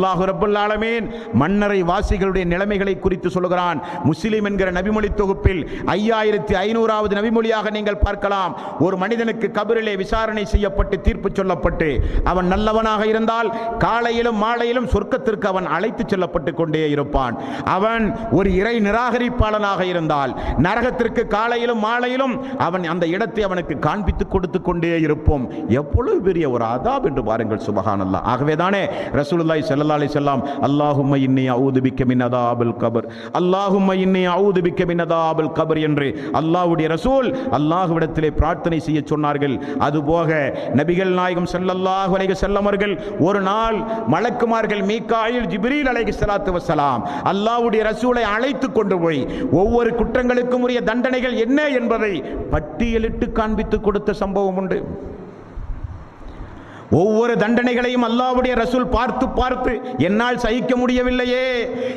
அல்லாஹு ஆலமீன் மன்னரை வாசிகளுடைய நிலைமைகளை குறித்து சொல்கிறான் முஸ்லிம் என்கிற நபிமொழி தொகுப்பில் ஐயாயிரத்தி ஐநூறாவது நபிமொழியாக நீங்கள் பார்க்கலாம். ஒரு மனிதனுக்கு கபரிலே விசாரணை செய்யப்பட்டு தீர்ப்பு சொல்லப்பட்டு அவன் நல்லவனாக இருந்தால் காலையிலும் மாலையிலும் சொர்க்கத்திற்கு அவன் அழைத்து செல்லப்பட்டு கொண்டே இருப்பான். அவன் ஒரு இறை நிராகரிப்பாளனாக இருந்தால் நரகத்திற்கு காலையிலும் மாலையிலும் அவன் அந்த இடத்தை அவனுக்கு காண்பித்து கொடுத்து கொண்டே இருப்போம். எவ்வளவு பெரிய ஒரு அதாப் என்று பாருங்கள் சுபகானல்லா. ஆகவே தானே செல்ல சல்லா அலி சொல்லாம் அல்லாஹும் இன்னி அஊது கபர் அல்லாஹும்ம இன்னி அஊது பிக்க அபுல் கபர் என்று அல்லாஹ்வுடைய ரசூல் அல்லாஹுவிடத்திலே பிரார்த்தனை செய்ய சொன்னார்கள். அதுபோக நபிகள் நாயகம் செல்லல்லாஹு அலைக செல்லமர்கள் ஒரு நாள் மலக்குமார்கள் மீக்காயில் ஜிப்ரீல் அலைகி சலாத்து வசலாம் அல்லாஹ்வுடைய ரசூலை அழைத்து கொண்டு போய் ஒவ்வொரு குற்றங்களுக்கும் உரிய தண்டனைகள் என்ன என்பதை பட்டியலிட்டு காண்பித்து கொடுத்த சம்பவம் உண்டு. ஒவ்வொரு தண்டனைகளையும் அல்லாவுடைய ரசூல் பார்த்து பார்த்து என்னால் சகிக்க முடியவில்லையே.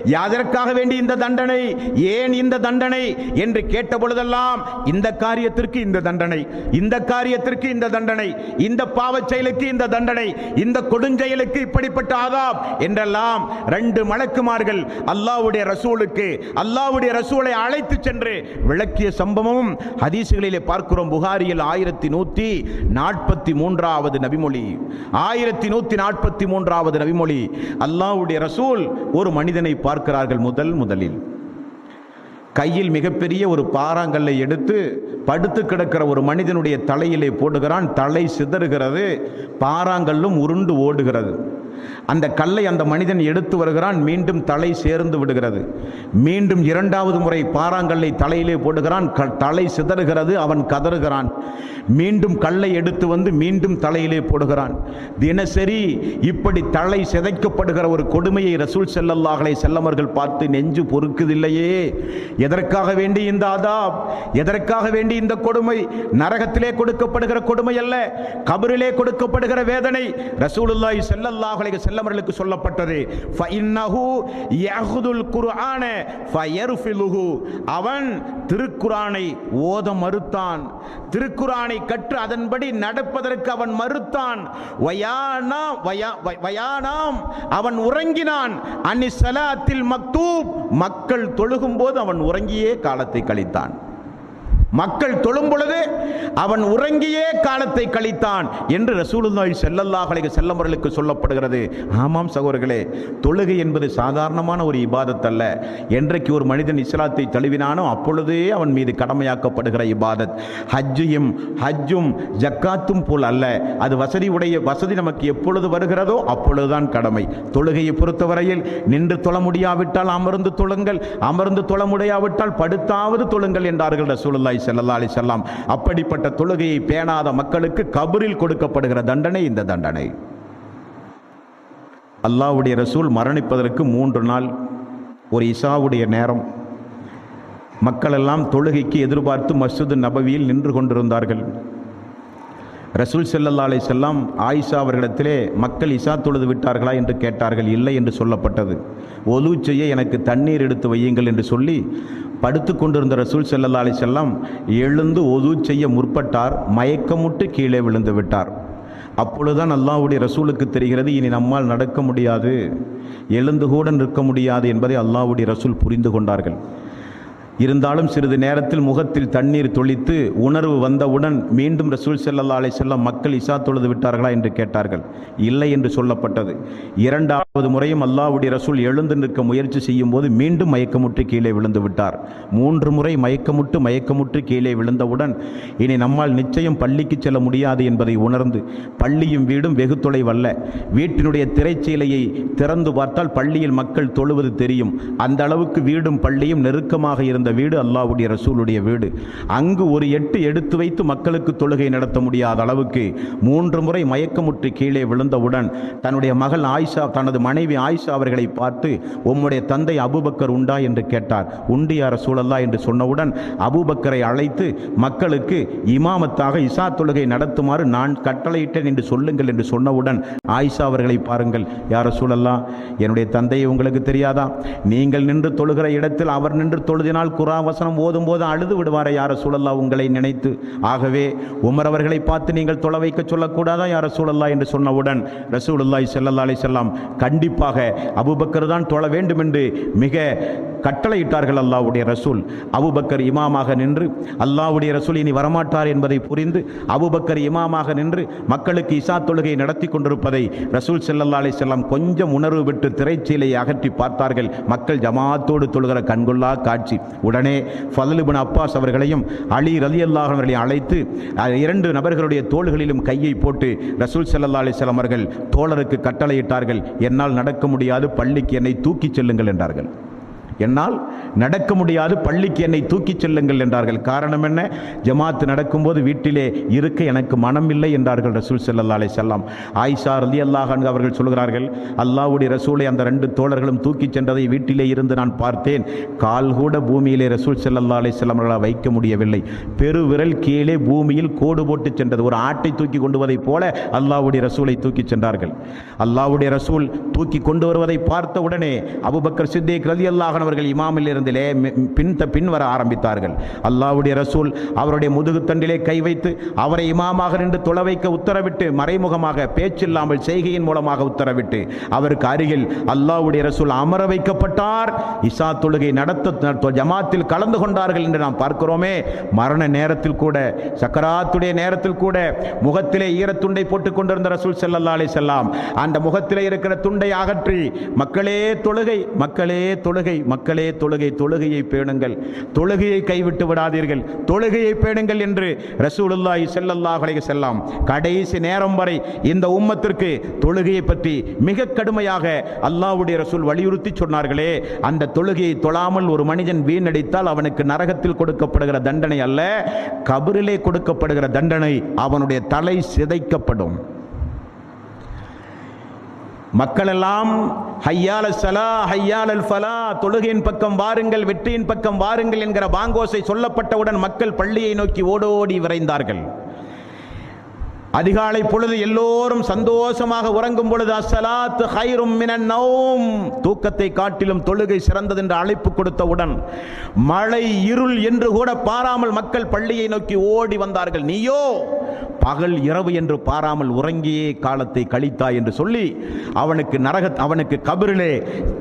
யாதற்காக வேண்டி இந்த தண்டனை? ஏன் இந்த தண்டனை? என்று கேட்ட பொழுதெல்லாம் இந்த காரியத்திற்கு இந்த தண்டனை இந்த காரியத்திற்கு இந்த தண்டனை இந்த பாவச் செயலுக்கு இந்த தண்டனை இந்த கொடுஞ்செயலுக்கு இப்படிப்பட்ட ஆதாம் என்றெல்லாம் ரெண்டு மலக்குமார்கள் அல்லாவுடைய ரசூலுக்கு அல்லாவுடைய ரசூலை அழைத்து சென்று விளக்கிய சம்பவமும் ஹதீசுகளிலே பார்க்கிறோம். புகாரியில் ஆயிரத்தி நூற்றி நாற்பத்தி மூன்றாவது நபிமொழி. ஆயிரத்தி நூத்தி நாற்பத்தி மூன்றாவது ரவிமொழி அல்லாஹ்வுடைய ரசூல் ஒரு மனிதனை பார்க்கிறார்கள் முதல் முதலில். கையில் மிகப்பெரிய ஒரு பாறாங்கல்லை எடுத்து படுத்து கிடக்கிற ஒரு மனிதனுடைய தலையிலே போடுகிறான். தலை சிதறுகிறது பாறாங்கல்லும் உருண்டு ஓடுகிறது. அந்த கல்லை அந்த மனிதன் எடுத்து வருகிறான் மீண்டும் தலை சேர்ந்து விடுகிறது. மீண்டும் இரண்டாவது முறை பாறாங்கல்லை தலையிலே போடுகிறான் க- தலை சிதறுகிறது அவன் கதறுகிறான். மீண்டும் கல்லை எடுத்து வந்து மீண்டும் தலையிலே போடுகிறான். தினசரி இப்படி தலை சிதைக்கப்படுகிற ஒரு கொடுமையை ரசூல் செல்லல்லாஹலை செல்லமர்கள் பார்த்து நெஞ்சு பொறுக்குதில்லையே. எதற்காக வேண்டி இந்த ஆதாப் எதற்காக வேண்டி இந்த கொடுமை? நரகத்திலே கொடுக்கப்படுகிற கொடுமை அல்ல கபரிலே கொடுக்கப்படுகிற வேதனை. ரசூலுல்லாஹி செல்லல்லாஹலை செல்லமர்களுக்கு சொல்லப்பட்டது. யஹுதுல் குர்ஆன ஃபயர்ஃபிலுஹு. அவன் திருக்குரானை ஓத மறுத்தான். திருக்குரானை கற்று அதன்படி நடப்பதற்கு அவன் மறுத்தான். வயானா வயா- வயானாம் அவன் உறங்கினான். அன்னி சலாத்தில் மக்தூப் மக்கள் தொழுகும் போது அவன் உறங்கியே காலத்தை கழித்தான். மக்கள் தொழும் பொழுது அவன் உறங்கியே காலத்தை கழித்தான் என்று ரசூலுல்லாஹி ஸல்லல்லாஹு அலைஹி செல்லமர்களுக்கு சொல்லப்படுகிறது. ஆமாம் சகோதரர்களே தொழுகை என்பது சாதாரணமான ஒரு இபாதத் அல்ல என்றைக்கு ஒரு மனிதன் இஸ்லாத்தை தழுவினானோ அப்பொழுதே அவன் மீது கடமையாக்கப்படுகிற இபாதத். ஹஜ்ஜையும் ஹஜ்ஜும் ஜக்காத்தும் போல் அல்ல. அது வசதி உடைய வசதி நமக்கு எப்பொழுது வருகிறதோ அப்பொழுதுதான் கடமை. தொழுகையை பொறுத்தவரையில் நின்று தொழ முடியாவிட்டால் அமர்ந்து தொழுங்கள் அமர்ந்து தொழ முடியாவிட்டால் படுத்தாவது தொழுங்கள் என்றார்கள் ரசூலுல்லாஹி செல்லல்லா அலி செல்லாம் அப்படிப்பட்ட தொழுகையை பேணாத மக்களுக்கு கபரில் கொடுக்கப்படுகிற தண்டனை இந்த தண்டனை. அல்லாவுடைய ரசூல் மரணிப்பதற்கு மூன்று நாள் ஒரு இசாவுடைய நேரம். மக்கள் எல்லாம் தொழுகைக்கு எதிர்பார்த்து மஸ்ஜித் நபவியில் நின்று கொண்டிருந்தார்கள். ரசூல் ஸல்லல்லாஹு அலைஹி செல்லாம் ஆயிஷா அவர்களிடத்திலே மக்கள் இசா தொழுது விட்டார்களா? என்று கேட்டார்கள். இல்லை என்று சொல்லப்பட்டது. ஒலு செய்ய எனக்கு தண்ணீர் எடுத்து வையுங்கள் என்று சொல்லி படுத்து கொண்டிருந்த ரசூல் செல்லல்லாலை அலைஹி செல்லம் எழுந்து ஒது செய்ய முற்பட்டார். மயக்கமுட்டு கீழே விழுந்து விட்டார். அப்பொழுதுதான் அல்லாவுடைய ரசூலுக்கு தெரிகிறது இனி நம்மால் நடக்க முடியாது. எழுந்து கூட நிற்க முடியாது என்பதை அல்லாவுடைய ரசூல் புரிந்து கொண்டார்கள். இருந்தாலும் சிறிது நேரத்தில் முகத்தில் தண்ணீர் தொளித்து உணர்வு வந்தவுடன் மீண்டும் ரசூல் செல்லல்லா அலை செல்ல மக்கள் இசா தொழுது விட்டார்களா என்று கேட்டார்கள். இல்லை என்று சொல்லப்பட்டது. இரண்டாவது முறையும் அல்லாவுடைய ரசூல் எழுந்து நிற்க முயற்சி செய்யும் போது மீண்டும் மயக்கமுற்று கீழே விழுந்து விட்டார். மூன்று முறை மயக்கமுட்டு மயக்கமுற்று கீழே விழுந்தவுடன் இனி நம்மால் நிச்சயம் பள்ளிக்கு செல்ல முடியாது என்பதை உணர்ந்து பள்ளியும் வீடும் வெகு தொலைவல்ல. வீட்டினுடைய திரைச்சீலையை திறந்து பார்த்தால் பள்ளியில் மக்கள் தொழுவது தெரியும். அந்த அளவுக்கு வீடும் பள்ளியும் நெருக்கமாக இருந்த வீடு அல்லாஹ்வுடைய ரசூலுடைய வீடு. அங்கு ஒரு எட்டு எடுத்து வைத்து மக்களுக்கு தொழுகை நடத்த முடியாத அளவுக்கு மூன்று முறை மயக்கமுற்று கீழே விழுந்தவுடன் தன்னுடைய மகள் ஆயிஷா தனது மனைவி ஆயிஷா அவர்களை பார்த்து உம்முடைய தந்தை அபூபக்கர் உண்டா? என்று கேட்டார். உண்டு யார் ரசூலல்லா என்று சொன்னவுடன் அபூபக்கரை அழைத்து மக்களுக்கு இமாமத்தாக இசா தொழுகை நடத்துமாறு நான் கட்டளையிட்டேன் என்று சொல்லுங்கள் என்று சொன்னவுடன் ஆயிஷா அவர்களை பாருங்கள். யார் ரசூலல்லா என்னுடைய தந்தையை உங்களுக்கு தெரியாதா? நீங்கள் நின்று தொழுகிற இடத்தில் அவர் நின்று தொழுதினால் குரா வசனம் ஓதும் போது அழுது விடுவாரே யார சூழல்லா உங்களை நினைத்து. ஆகவே உமர் அவர்களை பார்த்து நீங்கள் தொலை வைக்க சொல்லக்கூடாதா யார சூழல்லா என்று சொன்னவுடன் ரசூலுல்லாய் செல்லல்லா அலி செல்லாம் கண்டிப்பாக அபுபக்கர் தான் தொழ வேண்டும் என்று மிக கட்டளையிட்டார்கள் அல்லாவுடைய ரசூல். அபுபக்கர் இமாமாக நின்று அல்லாவுடைய ரசூல் இனி வரமாட்டார் என்பதை புரிந்து அபுபக்கர் இமாமாக நின்று மக்களுக்கு இசா தொழுகை நடத்தி கொண்டிருப்பதை ரசூல் செல்லல்லா அலி வஸல்லம் கொஞ்சம் உணர்வு விட்டு திரைச்சீலையை அகற்றி பார்த்தார்கள். மக்கள் ஜமாத்தோடு தொழுகிற கண்கொள்ளா காட்சி. உடனே ஃபதலுபின் அப்பாஸ் அவர்களையும் அலி ரலியல்லாஹு அவர்களையும் அழைத்து இரண்டு நபர்களுடைய தோள்களிலும் கையை போட்டு ரசூல் சல்லா அலிஸ்லாம் அவர்கள் தோழருக்கு கட்டளையிட்டார்கள். என்னால் நடக்க முடியாது பள்ளிக்கு என்னை தூக்கிச் செல்லுங்கள் என்றார்கள். என்னால் நடக்க முடியாது பள்ளிக்கு என்னை தூக்கிச் செல்லுங்கள் என்றார்கள். காரணம் என்ன? ஜமாத் நடக்கும்போது வீட்டிலே இருக்க எனக்கு மனம் இல்லை என்றார்கள் ரசூல் செல்லல்லாலே அலைஹி வஸல்லம். ஆயிஷா ரலியல்லாஹு அன்ஹா அவர்கள் சொல்கிறார்கள் அல்லாஹ்வுடைய ரசூலை அந்த ரெண்டு தோழர்களும் தூக்கிச் சென்றதை வீட்டிலே இருந்து நான் பார்த்தேன். கால் கூட பூமியிலே ரசூல் செல்லல்லாலே அலைஹி அவர்களால் வைக்க முடியவில்லை. பெருவிரல் கீழே பூமியில் கோடு போட்டு சென்றது. ஒரு ஆட்டை தூக்கி கொண்டு வருவதைப் போல அல்லாவுடைய ரசூலை தூக்கிச் சென்றார்கள். அல்லாஹ்வுடைய ரசூல் தூக்கி கொண்டு வருவதை பார்த்த உடனே அபுபக்கர் சித்தேக் ரலி அல்லாஹன் இமாமில் இருந்திலே பின் த- பின் வர ஆரம்பித்தார்கள். அல்லாவுடைய ரசூல் அவருடைய முதுகுத்தண்டிலே கை வைத்து அவரை இமாமாக நின்று தொலை வைக்க உத்தரவிட்டு மறைமுகமாக பேச்சில்லாமல் செய்கையின் மூலமாக உத்தரவிட்டு அவருக்கு அருகில் அல்லாவுடைய ரசூல் அமர வைக்கப்பட்டார். இசா தொழுகை நடத்த ஜமாத்தில் கலந்து கொண்டார்கள் என்று நாம் பார்க்கிறோமே. மரண நேரத்தில் கூட சக்கராத்துடைய நேரத்தில் கூட முகத்திலே ஈரத்துண்டை போட்டுக் கொண்டிருந்த ரசூல் செல்லல்லா அலைஹி அந்த முகத்திலே இருக்கிற துண்டை அகற்றி மக்களே தொழுகை மக்களே தொழுகை மக்களே தொழுகை தொழுகையை பேணுங்கள். தொழுகையை கைவிட்டு விடாதீர்கள். தொழுகையை பேணுங்கள் என்று ரசூலுல்லாஹி ஸல்லல்லாஹு அலைஹி வஸல்லம் கடைசி நேரம் வரை இந்த உம்மத்திற்கு தொழுகையை பற்றி மிக கடுமையாக அல்லாஹ்வுடைய ரசூல் வலியுறுத்தி சொன்னார்களே அந்த தொழுகையை தொழாமல் ஒரு மனிதன் வீணடித்தால் அவனுக்கு நரகத்தில் கொடுக்கப்படுகிற தண்டனை அல்ல கபரிலே கொடுக்கப்படுகிற தண்டனை அவனுடைய தலை சிதைக்கப்படும். மக்களெல்லாம் ஹையால சலா ஹையால் ஃபலா தொழுகையின் பக்கம் வாருங்கள் வெற்றியின் பக்கம் வாருங்கள் என்கிற பாங்கோசை சொல்லப்பட்டவுடன் மக்கள் பள்ளியை நோக்கி ஓடோடி விரைந்தார்கள். அதிகாலை பொழுது எல்லோரும் சந்தோஷமாக உறங்கும் பொழுது அசலாத் ஹைரும் மினன் தூக்கத்தை காட்டிலும் தொழுகை சிறந்தது என்று அழைப்பு கொடுத்தவுடன் மழை இருள் என்று கூட பாராமல் மக்கள் பள்ளியை நோக்கி ஓடி வந்தார்கள். நீயோ பகல் இரவு என்று பாராமல் உறங்கியே காலத்தை கழித்தாய் என்று சொல்லி அவனுக்கு நரக அவனுக்கு கபிரிலே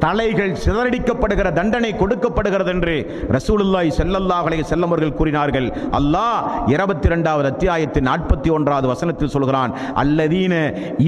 தலைகள் சிதறடிக்கப்படுகிற தண்டனை கொடுக்கப்படுகிறது என்று ரசூலுல்லாய் ஸல்லல்லாஹு செல்லமர்கள் கூறினார்கள். அல்லாஹ் இருபத்தி இரண்டாவது அத்தியாயத்தின் நாற்பத்தி ஒன்றாவது வசனத்தில் சொல்கிறான் அல்லதீன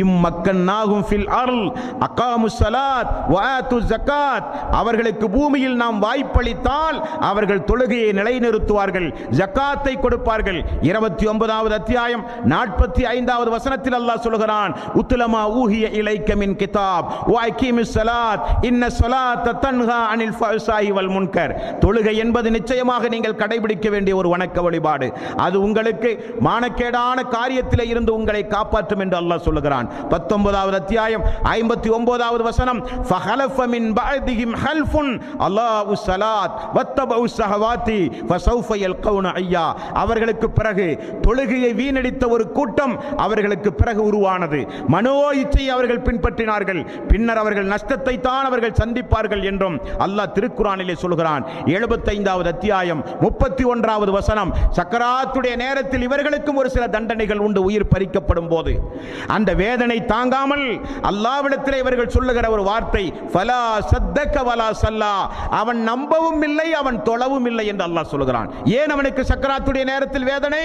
இம்மக்கன்னாகும் ஃபில் அர்ல் அக்காமு சலாத் வாத்து ஜகாத் அவர்களுக்கு பூமியில் நாம் வாய்ப்பளித்தால் அவர்கள் தொழுகையை நிலைநிறுத்துவார்கள் ஜக்காத்தை கொடுப்பார்கள். இருபத்தி ஒன்பதாவது அத்தியாயம் நாற்பத்தி ஐந்தாவது வசனத்தில் அல்லாஹ் சொல்கிறான் உத்துலமா ஊஹிய இலைக்கமின் கிதாப் வாய்கீமிஸ் சலாத் இன்ன சலாத் தன்ஹா அனில் ஃபஹ்சாயி வல் முன்கர். தொழுகை என்பது நிச்சயமாக நீங்கள் கடைபிடிக்க வேண்டிய ஒரு வணக்க வழிபாடு. அது உங்களுக்கு மானக்கேடான காரியத்தில் இருந்து உங்களை காப்பாற்றும் என்று அல்லாஹ் சொல்லுகிறான். பத்தொன்பதாவது அத்தியாயம் ஐம்பத்தி ஒன்பதாவது வசனம் ஃபஹலஃப மின் பஅதிஹிம் ஹல்ஃபுன் அல்லாஹு சலாத் வத்தபஉ சஹவாதி ஃபஸௌஃப யல்கவுன ஐயா. அவர்களுக்கு பிறகு தொழுகையை வீணடித்த ஒரு கூட்டம் அவர்களுக்கு பிறகு உருவானது. மனோ இச்சையை அவர்கள் பின்பற்றினார்கள். பின்னர் அவர்கள் நஷ்டத்தை தான் அவர்கள் சந்திப்பார்கள் என்றும் அல்லாஹ் திருக்குறானிலே சொல்கிறான். எழுபத்தைந்தாவது அத்தியாயம் முப்பத்தி ஒன்றாவது வசனம். சக்கராத்துடைய நேரத்தில் இவர்களுக்கும் ஒரு சில தண்டனைகள் உண்டு உயிர் பறிக்கப்படும் போது. அந்த வேதனை தாங்காமல் அல்லாவிடத்தில் இவர்கள் சொல்லுகிற ஒரு வார்த்தை ஃபலா சத்தக்க வலா சல்லா. அவன் நம்பவும் இல்லை அவன் தொழவும் இல்லை என்று அல்லாஹ் சொல்கிறான். ஏன் அவனுக்கு சக்கராத்துடைய நேரத்தில் வேதனை?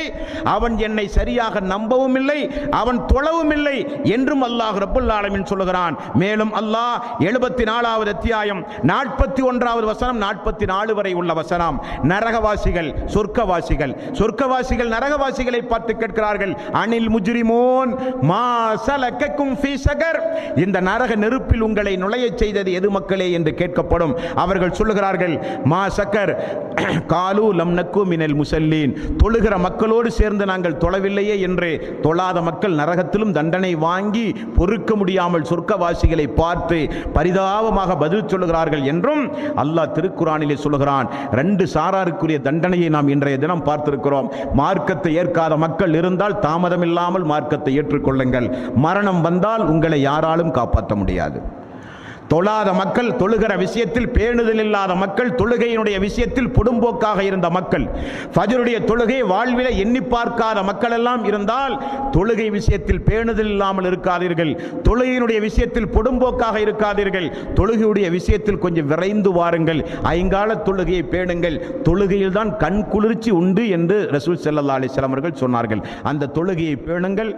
அவன் என்னை சரியாக நம்பவும் இல்லை அவன் தொழவும் இல்லை என்றும் அல்லாஹ் ரப்புல் ஆலமின் சொல்லுகிறான். மேலும் அல்லாஹ் எழுபத்தி நாலாவது அத்தியாயம் நாற்பத்தி ஒன்றாவது வசனம் நாற்பத்தி நாலு வரை உள்ள வசனம். நரகவாசிகள் சொர்க்கவாசிகள் சொர்க்கவாசிகள் நரகவாசிகளை பார்த்து கேட்கிறார்கள். அனில் முஜ்ரிமோன் மா சகர். இந்த நரக நெருப்பில் உங்களை நுழையச் செய்தது எது மக்களே என்று கேட்கப்படும். அவர்கள் சொல்லுகிறார்கள் மா சக்கர் காலு லம்னக்கு மினல் முசல்லீன். தொழுகிற மக்களோடு சேர்ந்து நாங்கள் தொழவில்லையே என்று தொழாத மக்கள் நரகத்திலும் தண்டனை வாங்கி பொறுக்க முடியாமல் சொர்க்கவாசிகளை பார்த்து பரிதாபமாக பதில் சொல்லுகிறார்கள் என்றும் அல்லாஹ் திருக்குறானிலே சொல்லுகிறான். ரெண்டு சாராருக்குரிய தண்டனையை நாம் இன்றைய தினம் பார்த்திருக்கிறோம். மார்க்கத்தை ஏற்காத மக்கள் இருந்தால் தாமதமில்லாமல் மார்க்கத்தை ஏற்றுக்கொள்ளுங்கள். மரணம் வந்தால் உங்களை யாராலும் காப்பாற்ற முடியாது. தொழாத மக்கள் தொழுகிற விஷயத்தில் பேணுதல் இல்லாத மக்கள் தொழுகையினுடைய விஷயத்தில் புடும்போக்காக இருந்த மக்கள். ஃபஜருடைய தொழுகை வாழ்வில எண்ணி பார்க்காத மக்கள் எல்லாம் இருந்தால் தொழுகை விஷயத்தில் பேணுதல் இல்லாமல் இருக்காதீர்கள். தொழுகையினுடைய விஷயத்தில் புடும்போக்காக இருக்காதீர்கள். தொழுகையுடைய விஷயத்தில் கொஞ்சம் விரைந்து வாருங்கள். ஐங்கால தொழுகையை பேணுங்கள். தொழுகையில் தான் கண் குளிர்ச்சி உண்டு என்று ரசூல் செல்லல்லா அலைஹி அவர்கள் சொன்னார்கள். அந்த தொழுகையை பேணுங்கள்.